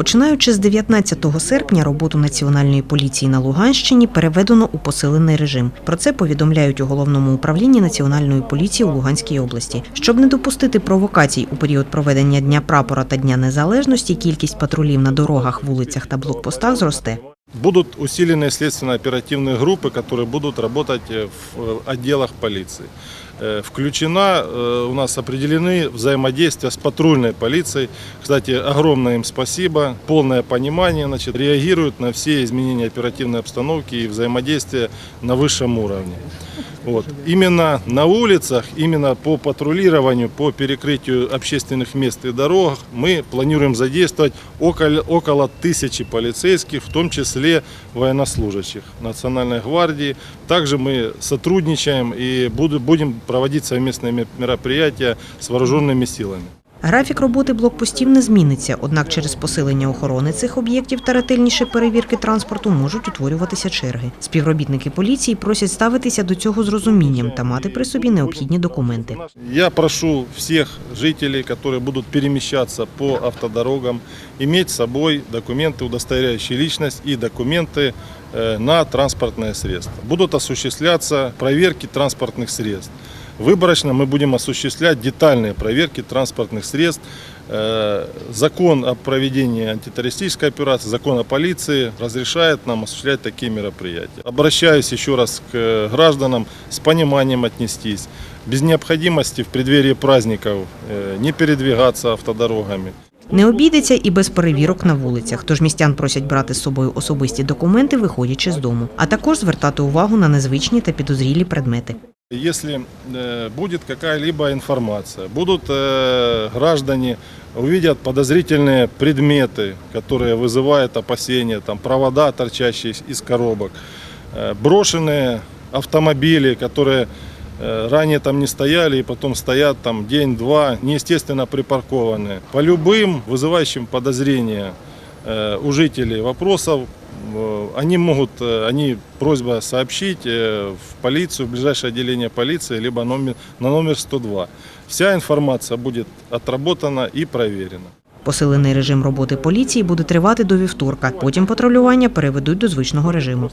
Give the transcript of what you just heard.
Починаючи з 19 серпня, роботу національної поліції на Луганщині переведено у посилений режим. Про це повідомляють у головному управлінні національної поліції у Луганській області. Щоб не допустити провокацій у період проведення Дня прапора та Дня незалежності, кількість патрулів на дорогах, вулицях та блокпостах зросте. Будут усиленные следственно-оперативные группы, которые будут работать э, в э, отделах полиции. Э, Включена, э, у нас определены взаимодействия с патрульной полицией. Кстати, огромное им спасибо, полное понимание, значит, реагируют на все изменения оперативной обстановки и взаимодействия на высшем уровне. Вот. Именно на улицах, именно по патрулированию, по перекрытию общественных мест и дорог мы планируем задействовать около, около тысячи полицейских, в том числе военнослужащих Национальной гвардии. Также мы сотрудничаем и будем проводить совместные ме- мероприятия с вооруженными силами. Графік роботи блокпостів не зміниться, однак через посилення охорони цих об'єктів та ретельніші перевірки транспорту можуть утворюватися черги. Співробітники поліції просять ставитися до цього з розумінням та мати при собі необхідні документи. Я прошу всех жителей, которые будут перемещаться по автодорогам, иметь с собой документы, удостоверяющие личность и документы э, на транспортное средство. Будут осуществляться проверки транспортных средств. Выборочно мы будем осуществлять детальные проверки транспортных средств. Э, Закон о проведении антитеррористической операции, закон о полиции разрешает нам осуществлять такие мероприятия. Обращаюсь еще раз к э, гражданам с пониманием отнестись. Без необходимости в преддверии праздников э, не передвигаться автодорогами. Не обійдеться і без перевірок на вулицях, тож містян просять брати з собою особисті документи, виходячи з дому, а також звертати увагу на незвичні та підозрілі предмети. Если э, будет какая-либо информация, будут э, граждане увидят подозрительные предметы, которые вызывают опасения, там провода, торчащие из коробок, э, брошенные автомобили, которые ранее там не стояли и потом стоят там день-два, неестественно припаркованные. По любым вызывающим подозрения у жителей вопросов они могут, э, они просьба сообщить э, в полицию, в ближайшее отделение полиции, либо номер, на номер 102. Вся информация будет отработана и проверена. Посилений режим роботи поліції буде тривати до вівторка. Потім патрулювання переведуть до звичного режиму.